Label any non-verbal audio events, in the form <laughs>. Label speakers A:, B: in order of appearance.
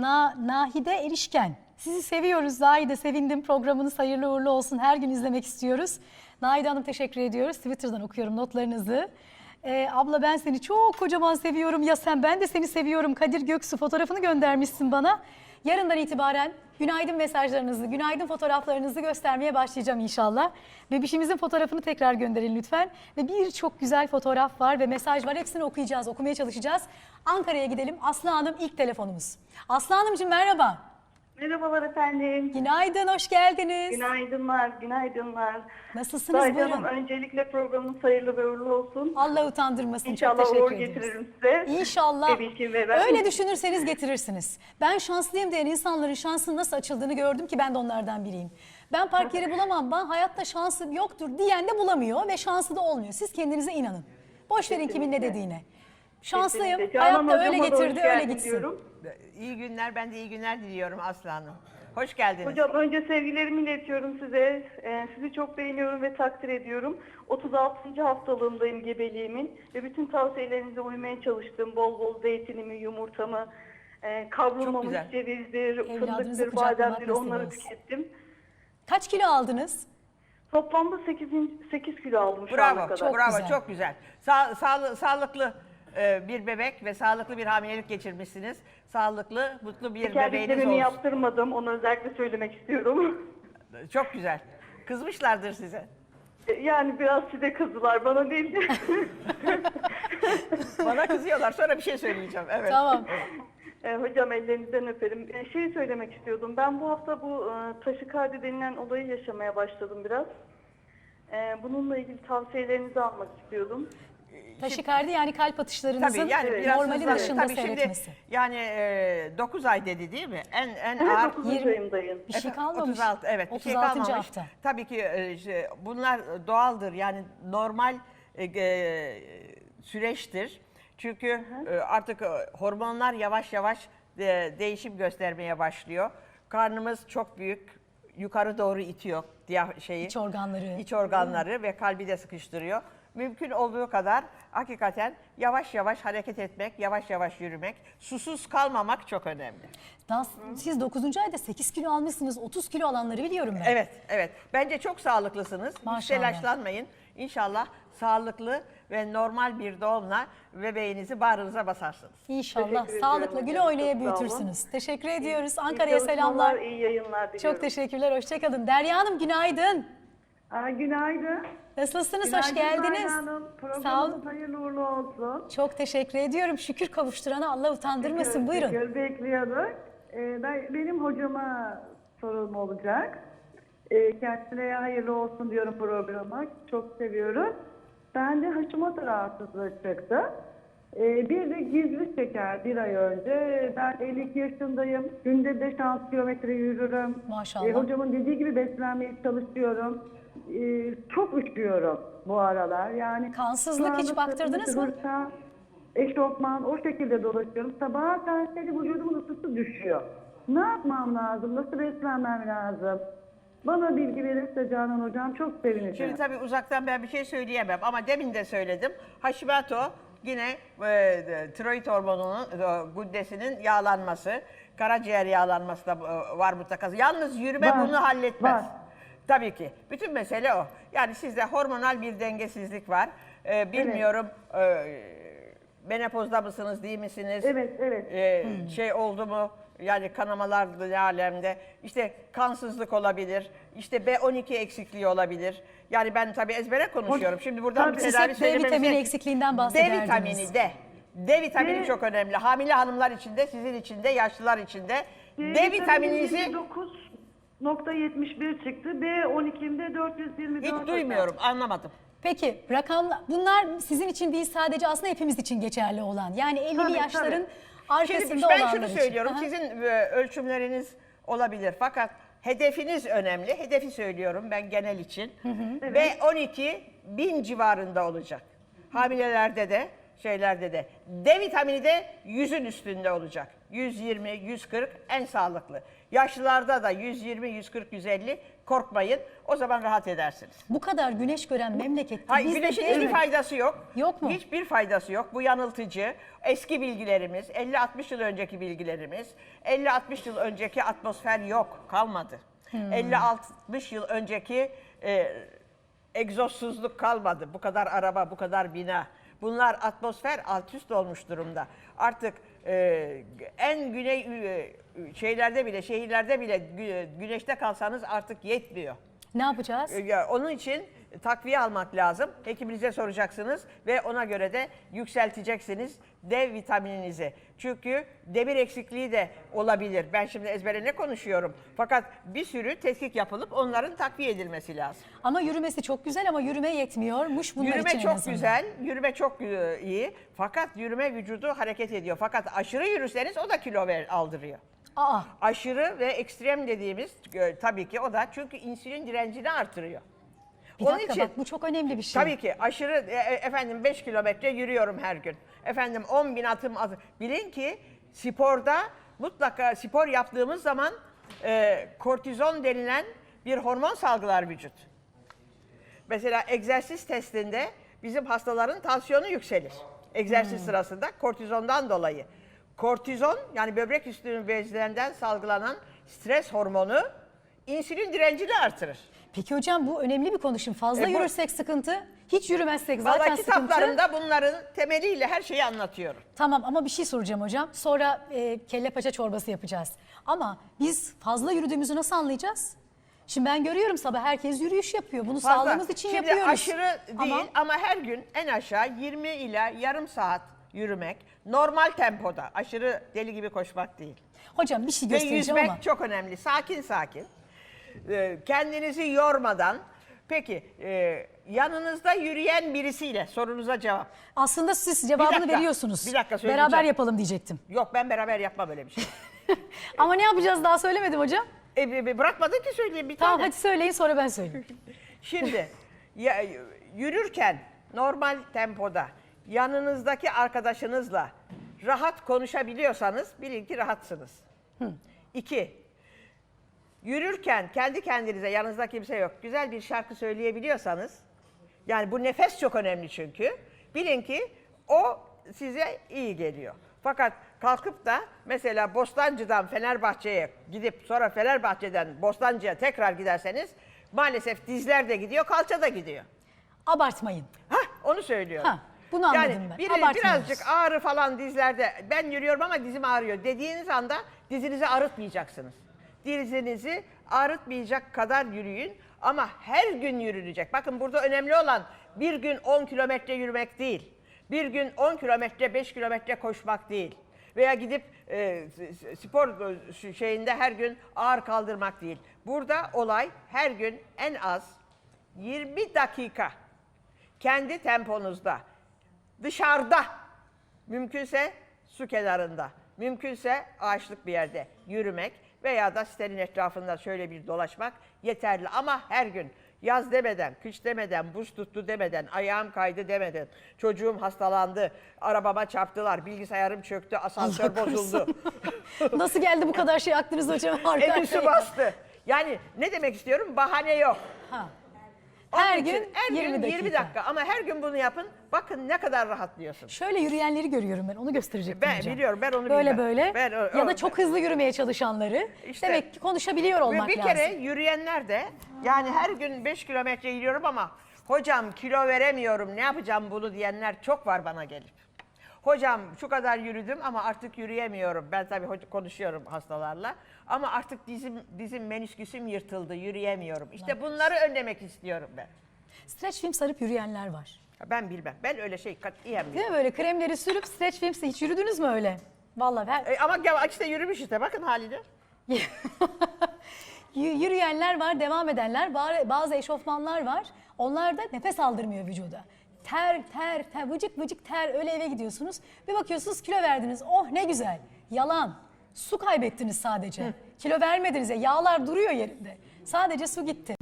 A: Na, Nahide Erişken. Sizi seviyoruz Zahide. Sevindim. Programınız hayırlı uğurlu olsun. Her gün izlemek istiyoruz. Nahide Hanım teşekkür ediyoruz. Twitter'dan okuyorum notlarınızı. Ee, abla ben seni çok kocaman seviyorum. Ya sen ben de seni seviyorum. Kadir Göksu fotoğrafını göndermişsin bana. Yarından itibaren günaydın mesajlarınızı, günaydın fotoğraflarınızı göstermeye başlayacağım inşallah. Bebişimizin fotoğrafını tekrar gönderin lütfen. Ve birçok güzel fotoğraf var ve mesaj var. Hepsini okuyacağız, okumaya çalışacağız. Ankara'ya gidelim. Aslı Hanım ilk telefonumuz. Aslı Hanımcığım merhaba.
B: Merhabalar efendim.
A: Günaydın, hoş geldiniz.
B: Günaydınlar, günaydınlar.
A: Nasılsınız
B: Zahide
A: buyurun.
B: Hanım öncelikle programınız hayırlı ve uğurlu olsun.
A: Allah utandırmasın.
B: İnşallah
A: çok teşekkür
B: uğur getiririm size.
A: İnşallah.
B: Ve ben.
A: Öyle düşünürseniz getirirsiniz. Ben şanslıyım diyen insanların şansının nasıl açıldığını gördüm ki ben de onlardan biriyim. Ben park yeri bulamam, ben hayatta şansım yoktur diyen de bulamıyor ve şansı da olmuyor. Siz kendinize inanın. Boş verin kimin ne dediğine. Şanslıyım,
B: Kesinlikle. Canan
A: öyle
B: hocama da hoş
A: getirdi, öyle
B: geldin
A: gitsin.
B: diyorum.
C: İyi günler, ben de iyi günler diliyorum Aslı Hanım. Hoş geldiniz.
B: Hocam önce sevgilerimi iletiyorum size. Ee, sizi çok beğeniyorum ve takdir ediyorum. 36. haftalığındayım gebeliğimin ve bütün tavsiyelerinize uymaya çalıştım. Bol bol zeytinimi, yumurtamı, e, kavrulmamış
C: güzel.
B: cevizdir,
A: Evladınızı
B: fındıktır,
A: kucaklamak
B: bademdir
A: nasip
B: onları
A: olsun.
B: tükettim.
A: Kaç kilo aldınız?
B: Toplamda 8, 8 kilo aldım şu ana
C: Bravo,
B: kadar.
A: Çok
C: bravo,
A: güzel.
C: çok güzel. Sa- sağlı- sağlıklı e, bir bebek ve sağlıklı bir hamilelik geçirmişsiniz. Sağlıklı, mutlu bir bebeğiniz
B: Tekerleklerimi
C: olsun.
B: yaptırmadım. Onu özellikle söylemek istiyorum. <laughs>
C: Çok güzel. Kızmışlardır size.
B: yani biraz size kızdılar bana değil. <laughs>
C: Bana kızıyorlar, sonra bir şey söyleyeceğim. Evet.
A: Tamam.
B: E, hocam ellerinizden öperim. E, şey söylemek istiyordum. Ben bu hafta bu e, taşikardi denilen olayı yaşamaya başladım biraz. E, bununla ilgili tavsiyelerinizi almak istiyordum.
A: Taşikardi yani kalp atışlarınızın
C: Tabii yani biraz
A: normalin
C: hızlı-
A: dışında
C: tabii şimdi
A: seyretmesi.
C: yani 9 ay dedi değil mi? En en
B: Evet
C: ağır
B: 9.
A: Yirmi-
B: ayımdayım.
A: Bir şey kalmamış.
C: 36 evet bir şey
A: 36.
C: kalmamış.
A: hafta.
C: Tabii ki e, şey, bunlar doğaldır yani normal e, e, süreçtir. Çünkü e, artık e, hormonlar yavaş yavaş e, değişim göstermeye başlıyor. Karnımız çok büyük yukarı doğru itiyor diğer şeyi.
A: İç organları.
C: iç organları ve kalbi de sıkıştırıyor. Mümkün olduğu kadar hakikaten yavaş yavaş hareket etmek, yavaş yavaş yürümek, susuz kalmamak çok önemli.
A: Daha, siz 9. ayda 8 kilo almışsınız. 30 kilo alanları biliyorum ben.
C: Evet, evet. Bence çok sağlıklısınız. Hiç
A: Maşallah.
C: telaşlanmayın. İnşallah sağlıklı ve normal bir doğumla bebeğinizi bağrınıza basarsınız.
A: İnşallah
B: Teşekkür
A: sağlıkla güle oynaya büyütürsünüz. Teşekkür ediyoruz. Ankara'ya selamlar.
B: iyi yayınlar diliyorum.
A: Çok teşekkürler. Hoşçakalın. Derya Hanım günaydın.
D: Aa, günaydın.
A: Nasılsınız? Hoş
D: Günaydın
A: geldiniz.
D: Zahra Hanım.
A: Sağ olun.
D: Hayırlı uğurlu olsun.
A: Çok teşekkür ediyorum. Şükür kavuşturana Allah utandırmasın. Buyurun.
D: Göz bekliyorduk. Ee, ben, benim hocama sorum olacak. Ee, kendisine hayırlı olsun diyorum programa. Çok seviyorum. Ben de Hashimoto rahatsızlığı çıktı. Ee, bir de gizli şeker bir ay önce. Ben 52 yaşındayım. Günde 5-6 kilometre yürürüm.
A: Maşallah.
D: Ee, hocamın dediği gibi beslenmeye çalışıyorum. Ee, çok üşüyorum bu aralar. Yani
A: Kansızlık hiç baktırdınız mı?
D: hırka, Eşofman o şekilde dolaşıyorum. Sabah karşıya vücudumun ısısı düşüyor. Ne yapmam lazım? Nasıl beslenmem lazım? Bana bilgi verirse Canan Hocam çok sevineceğim.
C: Şimdi tabii uzaktan ben bir şey söyleyemem ama demin de söyledim. Hashimoto yine e, tiroid hormonunun, e, güddesinin yağlanması, karaciğer yağlanması da e, var mutlaka. Yalnız yürüme
D: Var,
C: bunu halletmez.
D: var.
C: Tabii ki. Bütün mesele o. Yani sizde hormonal bir dengesizlik var. E, bilmiyorum e, menopozda mısınız, değil misiniz?
D: Evet, evet.
C: E, Şey oldu mu? Yani kanamalar ne alemde. İşte kansızlık olabilir. İşte B12 eksikliği olabilir. Yani ben tabii ezbere konuşuyorum. Şimdi buradan
D: Tabii.
C: bir
A: Siz
C: tedavi
A: hep D
C: söylememize-
A: vitamini eksikliğinden
C: D
A: bahsederdiniz.
C: vitamini D. D vitamini
D: D-
C: çok önemli. Hamile hanımlar için de, sizin için de, yaşlılar için de. D vitamininizi
D: 9.71 çıktı. B12'imde 424.
C: hiç duymuyorum, anlamadım.
A: Peki rakamlar bunlar sizin için değil sadece aslında hepimiz için geçerli olan. Yani 50'li
D: Tabii,
A: yaşların
C: Şimdi
A: arkasında
C: ben
A: olanlar
C: şunu
A: için.
C: söylüyorum.
A: Aha.
C: Sizin e, ölçümleriniz olabilir fakat hedefiniz önemli. Hedefi söylüyorum ben genel için. Ve 12 bin civarında olacak. Hamilelerde de şeylerde de. D vitamini de yüzün üstünde olacak. 120, 140 en sağlıklı. Yaşlılarda da 120, 140, 150 korkmayın. O zaman rahat edersiniz.
A: Bu kadar güneş gören memlekette
C: Hayır,
A: biz de
C: güneşin
A: değil
C: hiçbir faydası yok.
A: Yok mu?
C: Hiçbir faydası yok. Bu yanıltıcı. Eski bilgilerimiz, 50-60 yıl önceki bilgilerimiz, 50-60 yıl önceki atmosfer yok, kalmadı.
A: Hmm.
C: 50-60 yıl önceki e, egzozsuzluk kalmadı. Bu kadar araba, bu kadar bina. Bunlar atmosfer alt üst olmuş durumda. Artık e, en güney e, şeylerde bile, şehirlerde bile gü- güneşte kalsanız artık yetmiyor.
A: Ne yapacağız?
C: E, Ya onun için takviye almak lazım. Hekiminize soracaksınız ve ona göre de yükselteceksiniz D vitamininizi. Çünkü demir eksikliği de olabilir. Ben şimdi ezbere ne konuşuyorum? Fakat bir sürü tetkik yapılıp onların takviye edilmesi lazım.
A: Ama yürümesi çok güzel ama yürüme yetmiyormuş bunlar için
C: yürüme çok güzel, yürüme çok iyi. Fakat yürüme vücudu hareket ediyor. Fakat aşırı yürürseniz o da kilo ver, aldırıyor.
A: Aa,
C: Aşırı ve ekstrem dediğimiz e, tabii ki o da çünkü insülin direncini artırıyor.
A: bir
C: Onun
A: dakika
C: için
A: bak bu çok önemli bir şey.
C: Tabii ki aşırı e, e, efendim 5 kilometre yürüyorum her gün. Efendim 10 bin atım atı. Bilin ki sporda mutlaka spor yaptığımız zaman e, kortizon denilen bir hormon salgılar vücut. Mesela egzersiz testinde bizim hastaların tansiyonu yükselir. Egzersiz sırasında kortizondan dolayı. Kortizon yani böbrek üstü bezlerinden salgılanan stres hormonu insülin direncini artırır.
A: Peki hocam bu önemli bir konu. Şimdi fazla
C: E bu-
A: yürürsek sıkıntı, hiç yürümezsek zaten
C: Vallahi
A: sıkıntı.
C: kitaplarımda bunların temeliyle her şeyi anlatıyorum.
A: Tamam ama bir şey soracağım hocam. Sonra e, kelle paça çorbası yapacağız. Ama biz fazla yürüdüğümüzü nasıl anlayacağız? Şimdi ben görüyorum sabah herkes yürüyüş yapıyor. Bunu
C: Fazla.
A: sağlığımız için
C: Şimdi
A: yapıyoruz.
C: aşırı değil ama... her gün en aşağı 20 ila yarım saat yürümek normal tempoda. Aşırı deli gibi koşmak değil.
A: Hocam bir şey
C: Ve
A: göstereceğim
C: yüzmek
A: ama.
C: çok önemli. Sakin sakin. Ee, kendinizi yormadan. Peki e, yanınızda yürüyen birisiyle sorunuza cevap.
A: Aslında siz cevabını
C: dakika,
A: veriyorsunuz.
C: bir dakika söyleyeceğim.
A: Beraber yapalım diyecektim.
C: Yok ben beraber yapmam öyle bir şey. <laughs>
A: Ama ne yapacağız daha söylemedim hocam.
C: e, e, bırakmadın ki söyleyeyim bir
A: Tamam
C: tane.
A: hadi söyleyin sonra ben söyleyeyim.
C: Şimdi ya, yürürken normal tempoda yanınızdaki arkadaşınızla rahat konuşabiliyorsanız bilin ki rahatsınız. İki, yürürken kendi kendinize yanınızda kimse yok güzel bir şarkı söyleyebiliyorsanız yani bu nefes çok önemli çünkü bilin ki o size iyi geliyor. Fakat kalkıp da mesela Bostancı'dan Fenerbahçe'ye gidip sonra Fenerbahçe'den Bostancı'ya tekrar giderseniz maalesef dizler de gidiyor, kalça da gidiyor.
A: Abartmayın.
C: Hah onu söylüyorum.
A: Ha, bunu anladım
C: yani
A: ben.
C: biri- birazcık ağrı falan dizlerde ben yürüyorum ama dizim ağrıyor dediğiniz anda dizinizi ağrıtmayacaksınız. Dizinizi ağrıtmayacak kadar yürüyün ama her gün yürünecek. Bakın burada önemli olan bir gün 10 kilometre yürümek değil. Bir gün 10 kilometre 5 kilometre koşmak değil. Veya gidip e, spor e, şeyinde her gün ağır kaldırmak değil. Burada olay her gün en az 20 dakika kendi temponuzda dışarıda mümkünse su kenarında mümkünse ağaçlık bir yerde yürümek veya da sitenin etrafında şöyle bir dolaşmak yeterli ama her gün yaz demeden, kış demeden, buz tuttu demeden, ayağım kaydı demeden, çocuğum hastalandı, arabama çarptılar, bilgisayarım çöktü, asansör
A: Allah
C: bozuldu, <laughs>
A: Nasıl geldi bu kadar şey aklınıza hocam?
C: Su bastı. Yani ne demek istiyorum? Bahane yok.
A: Ha.
C: Onun
A: Her
C: için
A: gün
C: her
A: 20
C: gün
A: dakika.
C: 20 dakika ama her gün bunu yapın. Bakın ne kadar rahatlıyorsunuz.
A: Şöyle yürüyenleri görüyorum ben onu gösterecektim
C: Ben
A: hocam.
C: biliyorum, ben onu
A: Böyle
C: bilmem.
A: böyle
C: Ben o-
A: ya da çok hızlı yürümeye çalışanları
C: İşte-
A: demek ki konuşabiliyor
C: Ve
A: olmak
C: bir
A: lazım.
C: kere yürüyenler de yani her gün 5 kilometre yürüyorum ama hocam kilo veremiyorum ne yapacağım bunu diyenler çok var bana gelip. Hocam şu kadar yürüdüm ama artık yürüyemiyorum. Ben tabii konuşuyorum hastalarla. Ama artık dizim, dizim menisküsüm yırtıldı, yürüyemiyorum. İşte bunları önlemek istiyorum ben.
A: Streç film sarıp yürüyenler var.
C: Ben bilmem. Ben öyle şey katiyen.
A: Değil mi böyle kremleri sürüp streç film hiç yürüdünüz mü öyle? Vallahi ben
C: E, ama işte yürümüş işte bakın haline. <laughs>
A: Yürüyenler var, devam edenler, ba- bazı eşofmanlar var. Onlar da nefes aldırmıyor vücuda. Ter, ter, ter, vıcık vıcık ter öyle eve gidiyorsunuz. Bir bakıyorsunuz kilo verdiniz. Oh ne güzel. Yalan. Su kaybettiniz sadece. Kilo vermediniz ya. Yağlar duruyor yerinde. Sadece su gitti.